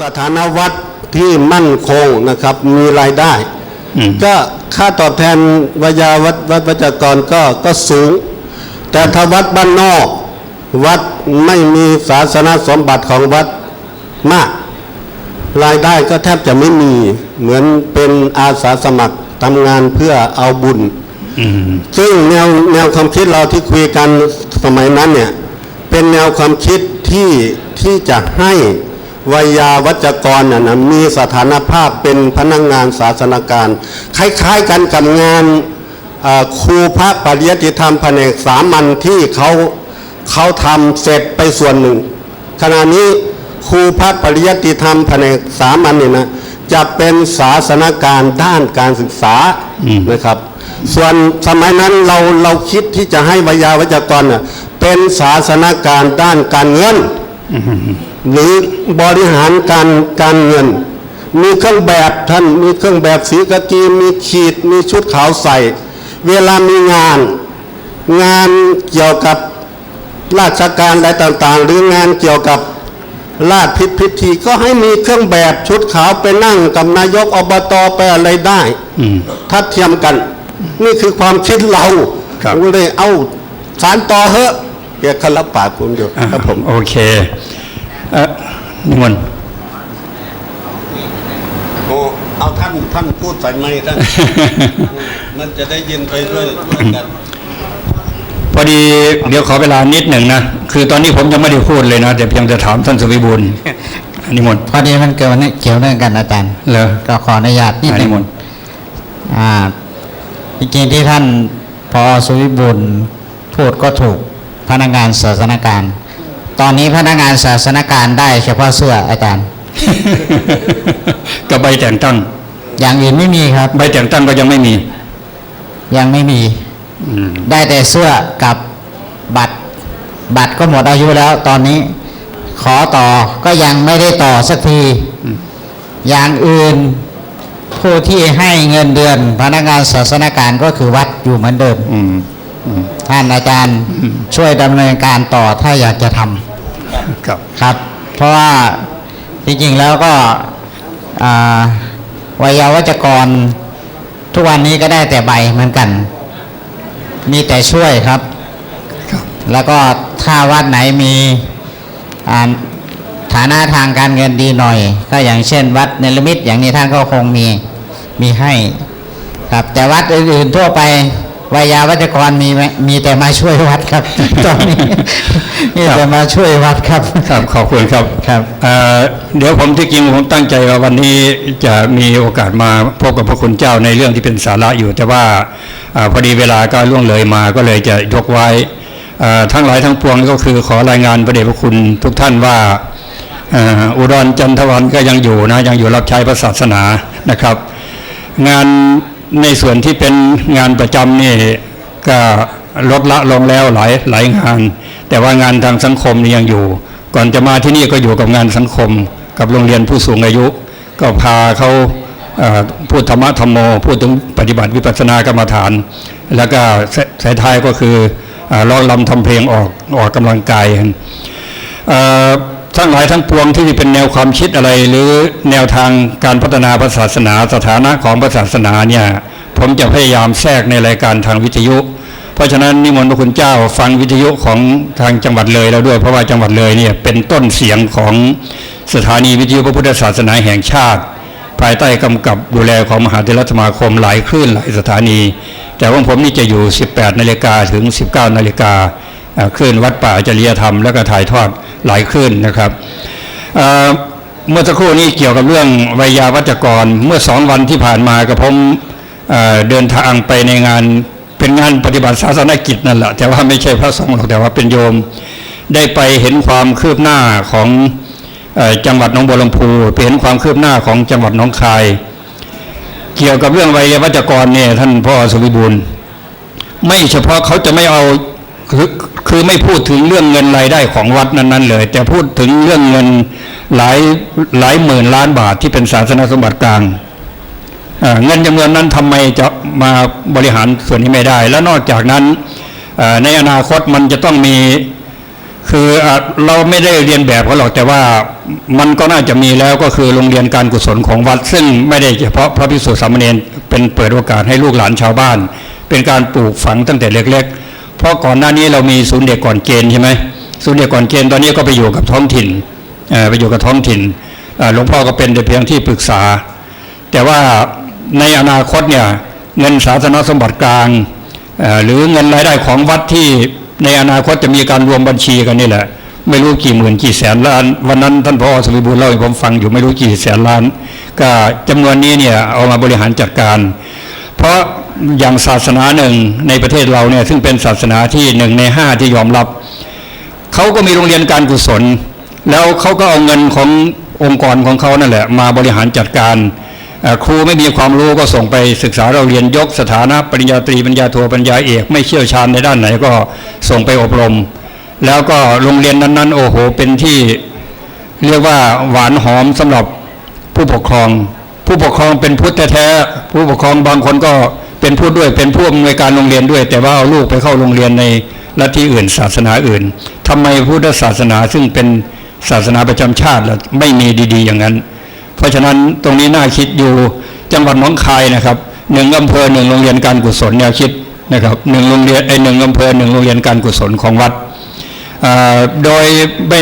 สถานวัดที่มั่นคงนะครับ มีรายได้อืมก็ค่าตอบแทนวยาวัดวัดวัจกรก็ก็สูง แต่ถ้าวัดบ้านนอก วัดไม่มีศาสนสมบัติของวัดมาก รายได้ก็แทบจะไม่มีเหมือนเป็นอาสาสมัครทำงานเพื่อเอาบุญอืมซึ่งแนวแนวความคิดเราที่คุยกันสมัยนั้นเนี่ยเป็นแนวความคิดที่ที่จะให้ วิยาวัจกรน่ะนะมีสถานภาพเป็นพนักงานศาสนการ คล้ายๆกันกับงานเอ่อครูพระปริยติธรรมแผนกสามัญที่เขาเขาทำเสร็จไปส่วนหนึ่ง ขณะนี้ครูพระปริยติธรรมแผนกสามัญเนี่ยนะจะเป็นศาสนการด้านการศึกษาอืมนะครับ ส่วนสมัยนั้นเราเราคิดที่จะให้วิยาวัจกรน่ะเป็นศาสนการด้านการเงิน หรือบริหารการการเงิน มีเครื่องแบบท่านมีเครื่องแบบสีกากีมีขีดมีชุดขาวใส่ เวลามีงาน งานเกี่ยวกับราชการอะไรต่างๆ หรืองานเกี่ยวกับราชพิธีพิธีก็ให้มีเครื่องแบบชุดขาวไปนั่งกับนายกอบตไปอะไรได้อืมทัดเทียมกัน นี่คือความคิดเราครับผมก็เลยเอาสารต่อเหอะ เกียรติรับปากผมอยู่อ่าครับผมโอเคเอ่อนิมนต์โอ้เอาท่านท่านพูดใส่ไม้ท่านมันจะได้ยินไปด้วยด้วยกันพอดีเดี๋ยวขอเวลานิดหนึ่งนะ คือตอนนี้ผมยังไม่ได้พูดเลยนะ แต่เพียงจะถามท่านสุวิบูลย์นิมนต์พอดีมันเกี่ยวเกี่ยวเนื่องกันอาจารย์เหรอก็ขออนุญาตนิดอ่าหนึนิงมนต์อ่าจริงๆที่ท่านพอสุวิบุญพูดก็ถูก พนักงานศาสนการตอนนี้พนักงานศาสนการได้เฉพาะเสื้ออาจารย์กับใบแต่งตั้ง อย่างอื่นไม่มีครับ ใบแต่งตั้งก็ยังไม่มี ยังไม่มีอืมได้แต่เสื้อกับบัตร บัตรก็หมดอายุแล้ว ตอนนี้ ขอต่อก็ยังไม่ได้ต่อสักที อย่างอื่นผู้ที่ให้เงินเดือน พนักงานศาสนการก็คือวัดอยู่เหมือนเดิมอืมอืม ท่านอาจารย์ช่วยดำเนินการต่อถ้าอยากจะทำครับครับ เพราะว่าจริงๆแล้วก็อ่าวัยาวัจกร ทุกวันนี้ก็ได้แต่ใบเหมือนกัน มีแต่ช่วยครับ แล้วก็ถ้าวัดไหนมีอ่าฐานะทางการเงินดีหน่อย ก็อย่างเช่น วัดเนรมิตอย่างนี้ท่านก็คงมีมีให้ ครับแต่วัดอื่นๆทั่วไป วายาวัจกรมีไหมมีแต่มาช่วยวัดครับ ตอนนี้มีแต่มาช่วยวัดครับ ครับขอบคุณครับครับเอ่อเดี๋ยวผมที่จริงผมตั้งใจว่าวันนี้จะมีโอกาสมาพบกับพระคุณเจ้าในเรื่องที่เป็นสาระอยู่ แต่ว่าอาพอดีเวลาก็ล่วงเลยมาก็เลยจะยกไว้เอ่อทั้งหลายทั้งปวงก็คือขอรายงานพระเดชพระคุณทุกท่านว่าเอ่ออุดรจันทวันก็ยังอยู่นะยังอยู่รับใช้พระศาสนานะครับ งาน ในส่วนที่เป็นงานประจำนี่ก็ลดละลงแล้วหลายหลายงาน แต่ว่างานทางสังคมนี่ยังอยู่ ก่อนจะมาที่นี่ก็อยู่กับงานสังคม กับโรงเรียนผู้สูงอายุ ก็พาเขาพูดธรรมะธรรมโมพูดถึงปฏิบัติวิปัสสนากรรมฐาน แล้วก็สายท้ายก็คือเอ่อร้องรำทำเพลงออกออกกำลังกายอ่อ ทั้งหลายทั้งปวงที่เป็นแนวความคิดอะไร หรือแนวทางการพัฒนาศาสนาสถานะของศาสนาเนี่ยผมจะพยายามแทรกในรายการทางวิทยุ เพราะฉะนั้นนิมนต์พระคุณเจ้าฟังวิทยุของทางจังหวัดเลยแล้วด้วยเพราะว่าจังหวัดเลยเนี่ยเป็นต้นเสียงของสถานีวิทยุพระพุทธศาสนาแห่งชาติ ภายใต้กำกับดูแลของมหาเถรสมาคมหลายคลื่นหลายสถานี แต่ว่าผมนี่จะอยู่ 18นาฬิกาถึง 19นาฬิกาอ่าคลื่นวัดป่าจริยธรรม แล้วก็ถ่ายทอด หลายคลื่นนะครับเเมื่อสักครู่นี้เกี่ยวกับเรื่องวิยาวัจกรเมื่อสองวันที่ผ่านมากับผมเเดินทางไปในงานเป็นงานปฏิบัติศาสนกิจนั่นแหละแต่ว่าไม่ใช่พระสงฆ์หรอกแต่ว่าเป็นโยม ได้ไปเห็นความคืบหน้าของอจังหวัดหนองบัวลำพูไปเห็นความคืบหน้าของจังหวัดหนองคาย เกี่ยวกับเรื่องวัยวัจกรเนี่ยท่านพ่อสุวิบูลย์ไม่เฉพาะเขาจะไม่เอา คือคือไม่พูดถึงเรื่องเงินรายได้ของวัดนั้น ๆ เลย แต่พูดถึงเรื่องเงินหลายหลายหมื่นล้านบาทที่เป็นศาสนสมบัติกลางเงินจำนวนนั้นทำไมจะมาบริหารส่วนนี้ไม่ได้ และนอกจากนั้นในอนาคตมันจะต้องมีคืออเราไม่ได้เรียนแบบเขาหรอกแต่ว่ามันก็น่าจะมีแล้วก็คือโรงเรียนการกุศลของวัด ซึ่งไม่ได้เฉพาะพระภิกษุสามเณรเป็นเปิดโอกาสให้ลูกหลานชาวบ้าน เป็นการปลูกฝังตั้งแต่เล็ก ๆ เพราะก่อนหน้านี้เรามีศูนย์เด็กก่อนเกณฑ์ใช่ไหมศูนย์เด็กก่อนเกณฑ์ตอนนี้ก็ไปอยู่กับท้องถิ่นไปอยู่กับท้องถิ่นหลวงพ่อก็เป็นแต่เพียงที่ปรึกษา แต่ว่าในอนาคตเนี่ยเงินสาธารณสมบัติกลางหรือเงินรายได้ของวัดที่ในอนาคตจะมีการรวมบัญชีกันนี่แหละ ไม่รู้กี่หมื่นกี่แสนล้าน วันนั้นท่านพอสมิบูลเล่าให้ผมฟังอยู่ไม่รู้กี่แสนล้าน ก็จำนวนนี้เนี่ยเอามาบริหารจัดการ เพราะ อย่างศาสนาหนึ่งในประเทศเราเนี่ยซึ่งเป็นศาสนาที่หนึ่งในห้าที่ยอมรับ เขาก็มีโรงเรียนการกุศล แล้วเขาก็เอาเงินขององค์กรของเขานั่นแหละ มาบริหารจัดการครูไม่มีความรู้ก็ส่งไปศึกษาเราเรียนยกสถานะปริญญาตรีปริญญาโทปริญญาเอก ไม่เชี่ยวชาญในด้านไหนก็ส่งไปอบรม แล้วก็โรงเรียนนั้นๆ โอ้โหเป็นที่เรียกว่าหวานหอมสำหรับผู้ปกครอง ผู้ปกครองเป็นพุทธแท้ผู้ปกครองบางคนก็ เป็นผู้ด้วยเป็นผู้อำนวยการโรงเรียนด้วย แต่ว่าเอาลูกไปเข้าโรงเรียนในลัทธิอื่น ศาสนาอื่นทำไมพุทธศาสนาซึ่งเป็นศาสนาประจำชาติละไม่มีดีๆ อย่างนั้น เพราะฉะนั้นตรงนี้น่าคิดอยู่จังหวัดหนองคายนะครับหนึ่งอำเภอหนึ่งโรงเรียนการกุศลแนวคิดนะครับหนึ่งโรงเรียนไอหนึ่งอำเภอหนึ่งโรงเรียนการกุศลของวัดโดยไม่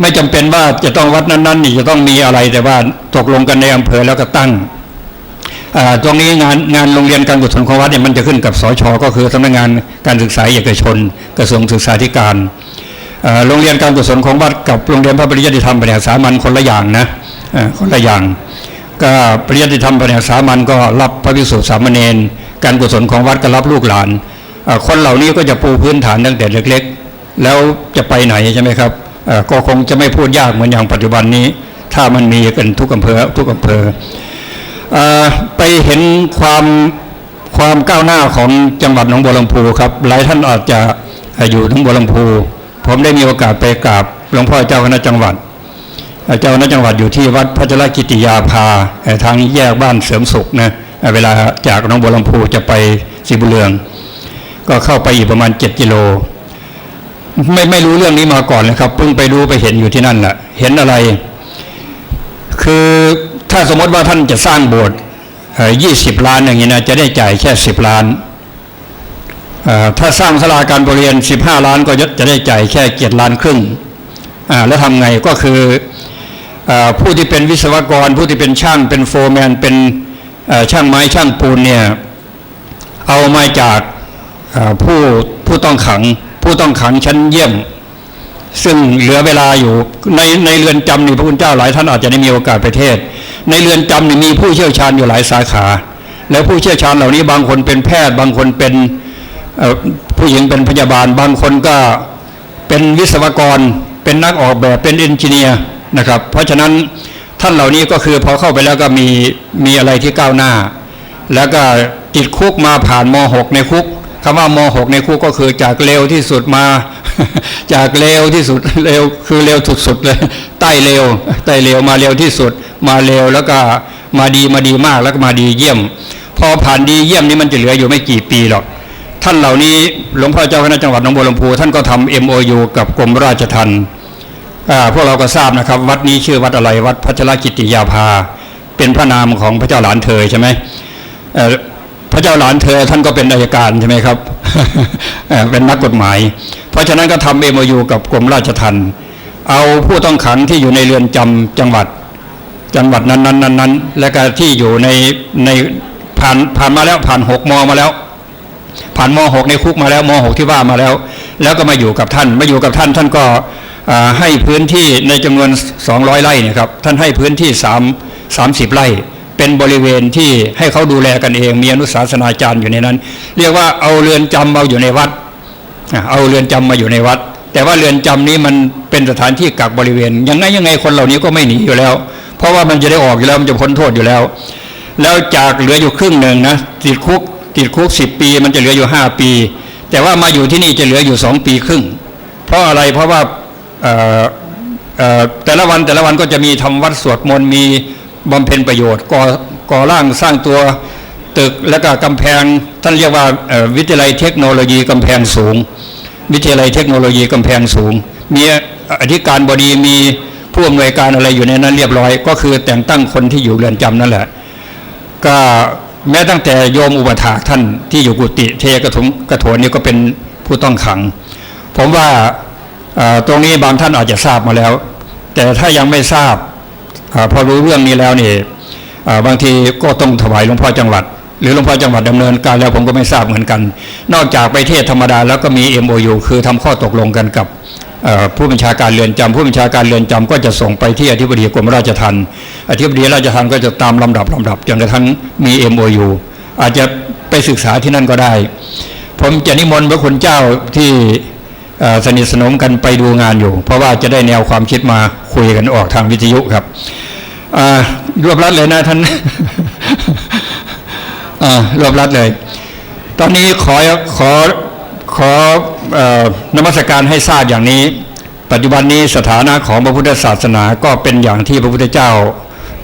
ไม่จำเป็นว่าจะต้องวัดนั้นๆนี่จะต้องมีอะไรแต่ว่าตกลงกันในอำเภอแล้วก็ตั้ง ตรงนี้งานงานโรงเรียนการกุศลของวัดเนี่ยมันจะขึ้นกับสชก็คือสำนักงานการศึกษาเอกชน กระทรวงศึกษาธิการโรงเรียนการกุศลของวัดกับโรงเรียนพระปริยัติธรรมแผนกสามัญคนละอย่างนะคนละอย่าง ก็ปริยัติธรรมแผนกสามัญก็รับพระภิกษุสามเณรการกุศลของวัดก็รับลูกหลาน คนเหล่านี้ก็จะปูพื้นฐานตั้งแต่เล็ก ๆ แล้วจะไปไหนใช่ไหมครับก็คงจะไม่พูดยากเหมือนอย่างปัจจุบันนี้ ถ้ามันมีกันทุกอำเภอทุกอำเภอ ไปเห็นความความก้าวหน้าของจังหวัดหนองบัวลำพูครับ หลายท่านอาจจะอยู่หนองบัวลำพู ผมได้มีโอกาสไปกราบหลวงพ่อเจ้าคณะจังหวัด เจ้าคณะจังหวัดอยู่ที่วัดพัชรกิติยาภาทางแยกบ้านเสริมสุขนะเอ่อเวลาจากหนองบัวลำพูจะไปสีบุเรือง ก็เข้าไปอีกประมาณ 7 กิโล ไม่ไม่รู้เรื่องนี้มาก่อนเลยครับเพิ่งไปรู้ไปเห็นอยู่ที่นั่นแหละเห็นอะไร คือ ถ้าสมมติว่าท่านจะสร้างโบสถ์ยี่สิบล้านอย่างนี้นะจะได้จ่ายแค่สิบล้านถ้าสร้างสลาการประเรียนสิบห้าล้านก็จะได้จ่ายแค่เจ็ดล้านครึ่งแล้วทำไงก็คืออผู้ที่เป็นวิศวกร ผู้ที่เป็นช่างเป็นโฟร์แมนเป็นช่างไม้ช่างปูนเนี่ยเอามาจากผู้ผู้ต้องขัง ผู้ต้องขังชั้นเยี่ยม ซึ่งเหลือเวลาอยู่ในในเรือนจำนี่พระคุณเจ้าหลายท่านอาจจะได้มีโอกาสไปเทศ ในเรือนจำนี่มีผู้เชี่ยวชาญอยู่หลายสาขา แล้วผู้เชี่ยวชาญเหล่านี้บางคนเป็นแพทย์ บางคนเป็นผู้หญิงเป็นพยาบาล บางคนก็เป็นวิศวกร เป็นนักออกแบบเป็นเอนจิเนียร์นะครับ เพราะฉะนั้นท่านเหล่านี้ก็คือพอเข้าไปแล้วก็มีมีอะไรที่ก้าวหน้า แล้วก็ติดคุกมาผ่านม .6 ในคุกคำว่าม .6 ในคุกก็คือจากเร็วที่สุดมา จากเร็วที่สุดเร็วคือเร็วสุดๆเลยใต้เร็วใต้เร็วมาเร็วที่สุด มาเร็วแล้วก็มาดีมาดีมากแล้วก็มาดีเยี่ยม พอผ่านดีเยี่ยมนี่มันจะเหลืออยู่ไม่กี่ปีหรอก ท่านเหล่านี้หลวงพ่อเจ้าคณะจังหวัดหนองบัวลำพูท่านก็ทำ MOU กับกรมราชทัณฑ์พวกเราก็ทราบนะครับ วัดนี้ชื่อวัดอะไรวัดพัชรกิติยาภา เป็นพระนามของพระเจ้าหลานเธอใช่ไหมพระเจ้าหลานเธอท่านก็เป็นอัยการใช่ไหมครับ เป็นนักกฎหมาย เพราะฉะนั้นก็ทำเอ็มยูกับกรมราชทัณฑ์เอาผู้ต้องขังที่อยู่ในเรือนจำจังหวัด จังหวัดนั้นนั้นนั้นนนและก็ที่อยู่ในในผ่านผ่านมาแล้วผ่านหกมมาแล้ว ผ่านม .6 ในคุกมาแล้วม .6 ที่ว่ามาแล้ว แล้วก็มาอยู่กับท่านมาอยู่กับท่านท่านก็ให้พื้นที่ในจำนวน 200 ไร่เนี่ยครับท่านให้พื้นที่3 30 ไร่ เป็นบริเวณที่ให้เขาดูแลกันเอง มีอนุสาสนาจารย์อยู่ในนั้น เรียกว่าเอาเรือนจำมาอยู่ในวัด เอาเรือนจำมาอยู่ในวัด แต่ว่าเรือนจำนี้มันเป็นสถานที่กักบริเวณ ยังไงยังไงคนเหล่านี้ก็ไม่หนีอยู่แล้ว เพราะว่ามันจะได้ออกอยู่แล้วมันจะพ้นโทษอยู่แล้ว แล้วจากเหลืออยู่ครึ่งหนึ่งนะติดคุกติดคุกสิบปี มันจะเหลืออยู่ห้าปี แต่ว่ามาอยู่ที่นี่จะเหลืออยู่สองปีครึ่ง เพราะอะไรเพราะว่าแต่ละวันแต่ละวันก็จะมีทำวัดสวดมนต์มี บำเพ็ญประโยชน์ก่อก่อร่างสร้างตัวตึกแล้วก็กำแพง ท่านเรียกว่าวิทยาลัยเทคโนโลยีกำแพงสูง วิทยาลัยเทคโนโลยีกำแพงสูง มีอธิการบดีมีผู้อำนวยการอะไรอยู่ในนั้นเรียบร้อย ก็คือแต่งตั้งคนที่อยู่เรือนจำนั่นแหละ ก็แม้ตั้งแต่โยมอุปถากท่านที่อยู่กุฏิเทกระถงกระโถนนี่ก็เป็นผู้ต้องขัง ผมว่าตรงนี้บางท่านอาจจะทราบมาแล้ว แต่ถ้ายังไม่ทราบ พอรู้เรื่องนี้แล้วนี่บางทีก็ต้องถวายหลวงพ่อจังหวัด หรือหลวงพ่อจังหวัดดำเนินการแล้วผมก็ไม่ทราบเหมือนกัน นอกจากไปเทศธรรมดาแล้วก็มี MOU คือทำข้อตกลงกันกับผู้บัญชาการเรือนจำผู้บัญชาการเรือนจำก็จะส่งไปที่อธิบดีกรมราชทัณฑ์อธิบดีราชทัณฑ์ก็จะตามลำดับลำดับจนกระทั่งมี MOU อาจจะไปศึกษาที่นั่นก็ได้ ผมจะนิมนต์พระคุณเจ้าที่ สนิทสนมกันไปดูงานอยู่ เพราะว่าจะได้แนวความคิดมาคุยกันออกทางวิทยุครับรวบรัดเลยนะท่านรวบรัดเลย ตอนนี้ขอขอขออนมัสการให้ทราบอย่างนี้ ปัจจุบันนี้สถานะของพระพุทธศาสนาก็เป็นอย่างที่พระพุทธเจ้า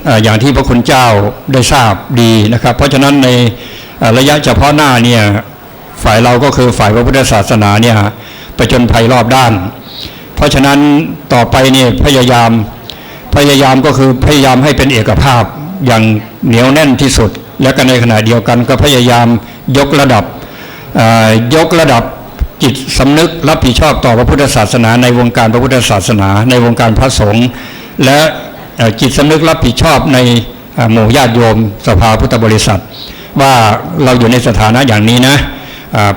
ออย่างที่พระคุณเจ้าได้ทราบดีนะครับ เพราะฉะนั้นในระยะเฉพาะหน้าเนี่ยฝ่ายเราก็คือฝ่ายพระพุทธศาสนาเนี่ย ประจนภัยรอบด้าน เพราะฉะนั้นต่อไปเนี่ยพยายามพยายามก็คือพยายามให้เป็นเอกภาพอย่างเหนียวแน่นที่สุด และก็ในขณะเดียวกันก็พยายามยกระดับยกระดับจิตสำนึกรับผิดชอบต่อพระพุทธศาสนา ในวงการพระพุทธศาสนา ในวงการพระสงฆ์และจิตสำนึกรับผิดชอบในหมู่ญาติโยมสภาพุทธบริษัท ว่าเราอยู่ในสถานะอย่างนี้นะ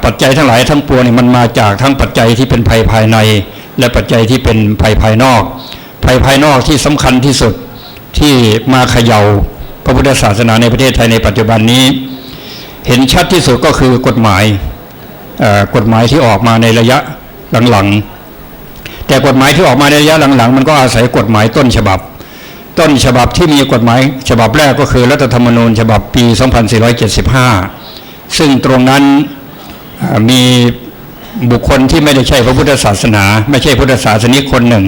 ปัจจัยทั้งหลายทั้งปวงเนี่ยมันมาจากทั้งปัจจัยที่เป็นภัยภายใน และปัจจัยที่เป็นภัยภายนอก ภัยภายนอกที่สำคัญที่สุดที่มาเขย่าพระพุทธศาสนาในประเทศไทยในปัจจุบันนี้ เห็นชัดที่สุดก็คือกฎหมายกฎหมายที่ออกมาในระยะหลังๆ แต่กฎหมายที่ออกมาในระยะหลังๆ มันก็อาศัยกฎหมายต้นฉบับ ต้นฉบับที่มีกฎหมายฉบับแรกก็คือรัฐธรรมนูญฉบับปี 2475 ซึ่งตรงนั้น มีบุคคลที่ไม่ได้ใช่พระพุทธศาสนา ไม่ใช่พุทธศาสนิกคนหนึ่ง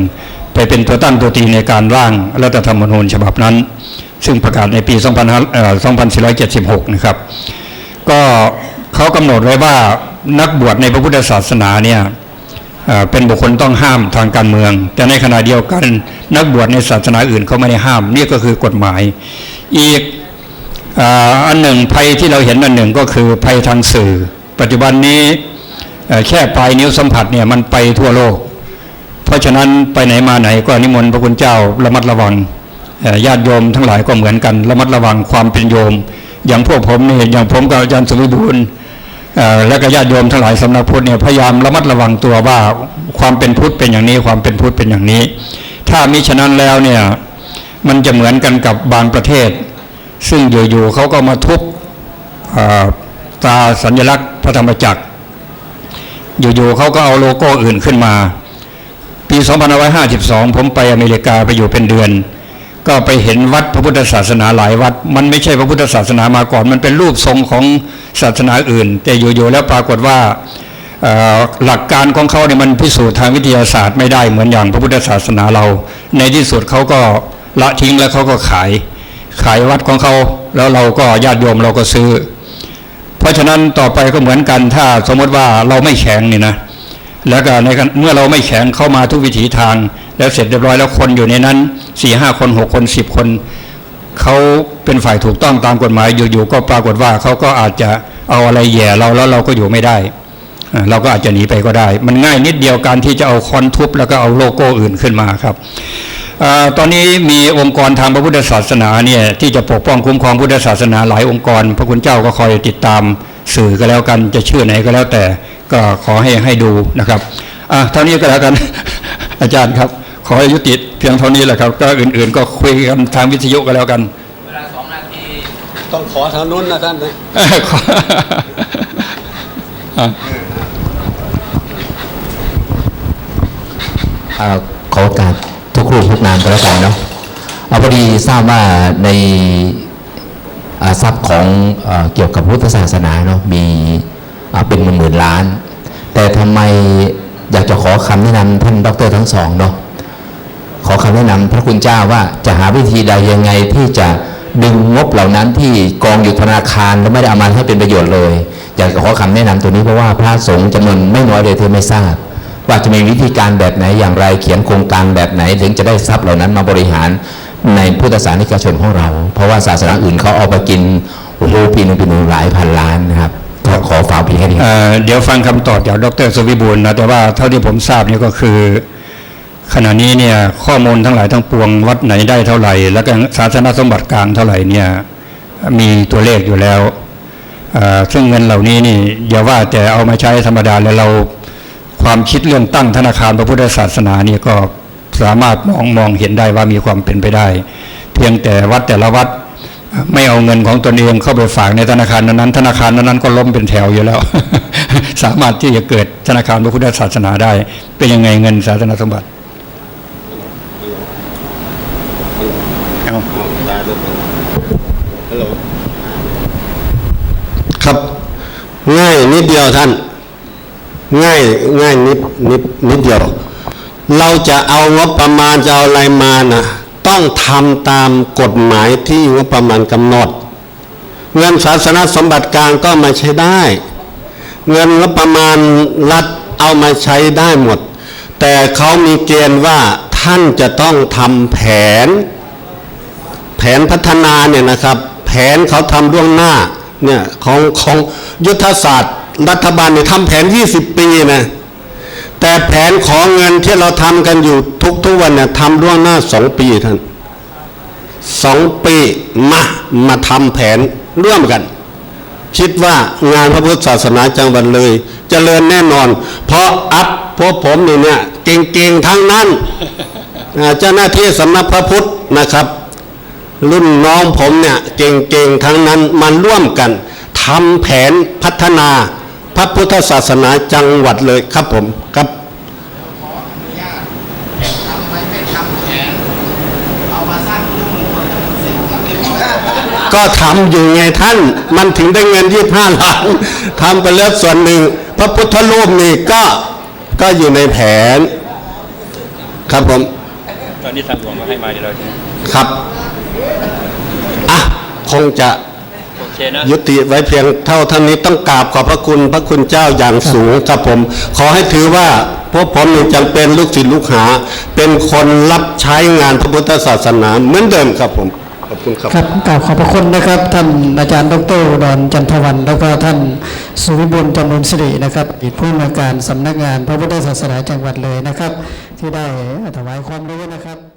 ไปเป็นตัวตั้งตัวตีในการร่างรัฐธรรมนูญฉบับนั้น ซึ่งประกาศในปี 2000, 2476 นะครับ ก็เขากำหนดไว้ว่านักบวชในพระพุทธศาสนาเนี่ยเป็นบุคคลต้องห้ามทางการเมือง แต่ในขณะเดียวกันนักบวชในศาสนาอื่นเขาไม่ได้ห้ามนี่ก็คือกฎหมาย อีกอันหนึ่งภัยที่เราเห็นอันหนึ่งก็คือภัยทางสื่อ ปัจจุบันนี้แค่ปลายนิ้วสัมผัสเนี่ยมันไปทั่วโลก เพราะฉะนั้นไปไหนมาไหนก็นิมนต์พระคุณเจ้าระมัดระวังญาติโยมทั้งหลายก็เหมือนกันระมัดระวังความเป็นโยม อย่างพวกผมนี่อย่างผมกับอาจารย์สุวิบูลย์และก็ญาติโยมทั้งหลายสำนักพุทธเนี่ยพยายามระมัดระวังตัวว่าความเป็นพุทธเป็นอย่างนี้ความเป็นพุทธเป็นอย่างนี้ ถ้ามิฉะนั้นแล้วเนี่ยมันจะเหมือนกันกับบางประเทศ ซึ่งอยู่ๆเขาก็มาทุบตาสัญลักษณ์ พระธรรมจักร อยู่ๆเขาก็เอาโลโก้อื่นขึ้นมา ปี 2552 ผมไปอเมริกาไปอยู่เป็นเดือน ก็ไปเห็นวัดพระพุทธศาสนาหลายวัด มันไม่ใช่พระพุทธศาสนามาก่อน มันเป็นรูปทรงของศาสนาอื่น แต่อยู่ๆแล้วปรากฏว่าหลักการของเขาเนี่ยมันพิสูจน์ทางวิทยาศาสตร์ไม่ได้เหมือนอย่างพระพุทธศาสนาเรา ในที่สุดเขาก็ละทิ้งแล้วเขาก็ขาย ขายวัดของเขา แล้วเราก็ญาติโยมเราก็ซื้อ เพราะฉะนั้นต่อไปก็เหมือนกันถ้าสมมติว่าเราไม่แข็งนี่นะแล้วก็ในเมื่อเราไม่แข็งเข้ามาทุกวิถีทาง แล้วเสร็จเรียบร้อยแล้วคนอยู่ในนั้นสี่ห้าคนหกคนสิบคนเขาเป็นฝ่ายถูกต้องตามกฎหมายอยู่ๆก็ปรากฏว่าเขาก็อาจจะเอาอะไรแย่เราแล้วเราก็อยู่ไม่ได้ เราก็อาจจะหนีไปก็ได้ มันง่ายนิดเดียวการที่จะเอาคอนทุบแล้วก็เอาโลโก้อื่นขึ้นมาครับ ตอนนี้มีองค์กรทางพระพุทธศาสนาเนี่ยที่จะปกป้องคุ้มครองพุทธศาสนาหลายองค์กร พระคุณเจ้าก็คอยติดตามสื่อก็แล้วกันจะชื่อไหนก็แล้วแต่ก็ขอให้ให้ดูนะครับอะเท่านี้ก็แล้วกันอาจารย์ครับ ขอให้ยุติเพียงเท่านี้แหละครับก็อื่นๆ ก็คุยกันทางวิทยุก็แล้วกันต้องขอทางนู้นนะท่านนะขออะอ่าขอโอกาส ทุกครูทุกนามก็แล้วกันเนาะเอาพอดีทราบว่าในทรัพย์ของอเกี่ยวกับพุทธศาสนาเนาะมีเป็นหมื่นล้าน แต่ทำไมอยากจะขอคำแนะนำท่านดรทั้งสองเนาะขอคำแนะนำพระคุณเจ้าว่าจะหาวิธีใดยังไงที่จะดึงงบเหล่านั้นที่กองอยู่ธนาคารแล้วไม่ได้เอามาให้เป็นประโยชน์เลย อยากจะขอคำแนะนำตัวนี้เพราะว่าพระสงฆ์จำนวนไม่น้อยเลยที่ไม่ทราบ ว่าจะมีวิธีการแบบไหนอย่างไร เขียนโครงการแบบไหน ถึงจะได้ทรัพย์เหล่านั้นมาบริหารในพุทธศาสนิกชนของเรา เพราะว่าศาสนาอื่นเขาเอาไปกินโอ้โหปีนึงปีนึงหลายพันล้านนะครับก็ขอฝากเพียงแค่นี้เเดี๋ยวฟังคำตอบจากดรสุวิบูลย์นะแต่ว่าเท่าที่ผมทราบเนี่ยก็คือ ขณะนี้เนี่ยข้อมูลทั้งหลายทั้งปวงวัดไหนได้เท่าไหร่ แล้วก็ศาสนสมบัติกลางเท่าไหร่เนี่ยมีตัวเลขอยู่แล้วซึ่งเงินเหล่านี้นี่อย่าว่าแต่เอามาใช้ธรรมดาแล้วเรา ความคิดเรื่องตั้งธนาคารพระพุทธศาสนานี่ก็สามารถมองมองเห็นได้ว่ามีความเป็นไปได้ เพียงแต่วัดแต่ละวัดไม่เอาเงินของตนเองเข้าไปฝากในธนาคารนั้น ธนาคารนั้นก็ล้มเป็นแถวอยู่แล้ว สามารถที่จะเกิดธนาคารพระพุทธศาสนาได้ เป็นยังไงเงินศาสนสมบัติครับง่ายนิดเดียวท่าน ง่ายง่ายนิดนิดนิดเดียว เราจะเอางบประมาณจะเอาอะไรมานะต้องทำตามกฎหมายที่งบประมาณกำหนด เงินศาสนสมบัติกลางก็มาใช้ได้ เงินงบประมาณรัฐเอามาใช้ได้หมด แต่เขามีเกณฑ์ว่าท่านจะต้องทำแผน แผนพัฒนาเนี่ยนะครับ แผนเขาทำล่วงหน้าเนี่ยของของยุทธศาสตร์ รัฐบาลเนี่ยทำแผน 20 ปีนะแต่แผนของเงินที่เราทำกันอยู่ทุกทุกวันเนี่ยทำล่วงหน้าสองปีท่านสองปีมามาทำแผนร่วมกัน คิดว่างานพระพุทธศาสนาจังหวัดเลยจเจริญแน่นอน เพราะอัพพวกผมนี่เนี่ยเก่งๆทั้งนั้นเจ้าหน้าที่สำนักพระพุทธนะครับ รุ่นน้องผมเนี่ยเก่งๆทั้งนั้นมาร่วมกันทำแผนพัฒนา พระพุทธศาสนาจังหวัดเลยครับผมครับทำไมไม่ทำแผนเอามาสร้างรุ่งเสร็จก่อนดีกว่าก็ทำอยู่ไงท่าน มันถึงได้เงินยี่ห้าล้านทำไปแล้วส่วนหนึ่ง พระพุทธรูปนี่ก็ก็อยู่ในแผน ครับผม ตอนนี้ทางหลวงก็ให้มาอยู่แล้วใช่ไหมครับ อะ คงจะโอเคนะ ยุติไว้เพียงเท่าเท่านี้ต้องกราบขอบพระคุณพระคุณเจ้าอย่างสูงครับผม ขอให้ถือว่าพวกผมนี่จำเป็นลูกศิษย์ลูกหา เป็นคนรับใช้งานพระพุทธศาสนาเหมือนเดิมครับผมขอบคุณครับครับกราบขอบพระคุณนะครับ ท่านอาจารย์ดรอุดรจันทวัน แล้วก็ท่านสุวิบุญจำนวนสิรินะครับอดีตผู้อำนวยการสำนักงานพระพุทธศาสนาจังหวัดเลยนะครับ ที่ได้ถวายความรู้นะครับ